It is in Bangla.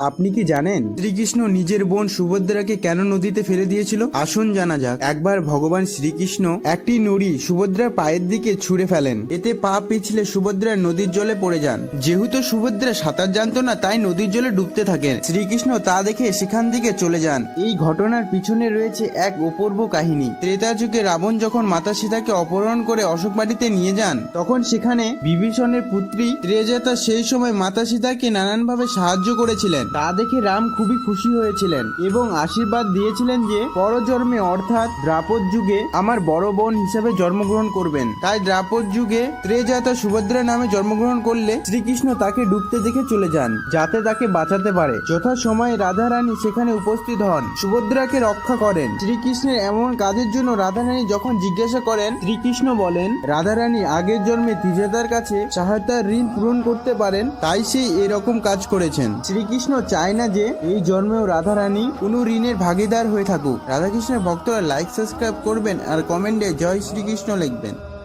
আপনি কি জানেন? শ্রীকৃষ্ণ নিজের বোন সুভদ্রাকে কেন নদীতে ফেলে দিয়েছিল? আসুন জানা যাক। একবার ভগবান শ্রীকৃষ্ণ একটি নুড়ি সুভদ্রার পায়ের দিকে ছুঁড়ে ফেলেন। এতে পা পিছলে সুভদ্রা নদীর জলে পড়ে যান। যেহেতু সুভদ্রা সাঁতার জানতো না, তাই নদীর জলে ডুবতে থাকেন। শ্রীকৃষ্ণ তা দেখে সেখান থেকে চলে যান। এই ঘটনার পিছনে রয়েছে এক অপূর্ব কাহিনী। ত্রেতা যুগে রাবণ যখন মাতা সীতাকে অপহরণ করে অশোক বাড়িতে নিয়ে যান, তখন সেখানে বিভীষণের পুত্রী ত্রেজাতা সেই সময় মাতা সীতাকে নানানভাবে সাহায্য করেছিলেন। তা দেখে রাম খুবই খুশি হয়েছিলেন এবং আশীর্বাদ দিয়েছিলেন যে পরজন্মে অর্থাৎ দ্রাপদ যুগে আমার বড় বোন হিসেবে জন্মগ্রহণ করবেন। তাই দ্রাপদ যুগে ত্রেজাতা সুভদ্রা নামে জন্মগ্রহণ করলে শ্রীকৃষ্ণ তাকে ডুবতে দেখে চলে যান, যাতে তাকে বাঁচাতে পারে। যথা সময়ে রাধা রানী সেখানে উপস্থিত হন, সুভদ্রাকে রক্ষা করেন। শ্রীকৃষ্ণের এমন কাজের জন্য রাধা রানী যখন জিজ্ঞাসা করেন, শ্রীকৃষ্ণ বলেন রাধা রানী আগের জন্মে ত্রিজাতার কাছে সহায়তার ঋণ পূরণ করতে পারেন, তাই সেই এরকম কাজ করেছেন। শ্রীকৃষ্ণ চায় না যে এই জন্মেও রাধা রানী কোনো ঋণের ভাগিদার হয়ে থাকুক। রাধাকৃষ্ণের ভক্তরা লাইক সাবস্ক্রাইব করবেন আর কমেন্টে জয় শ্রীকৃষ্ণ লিখবেন।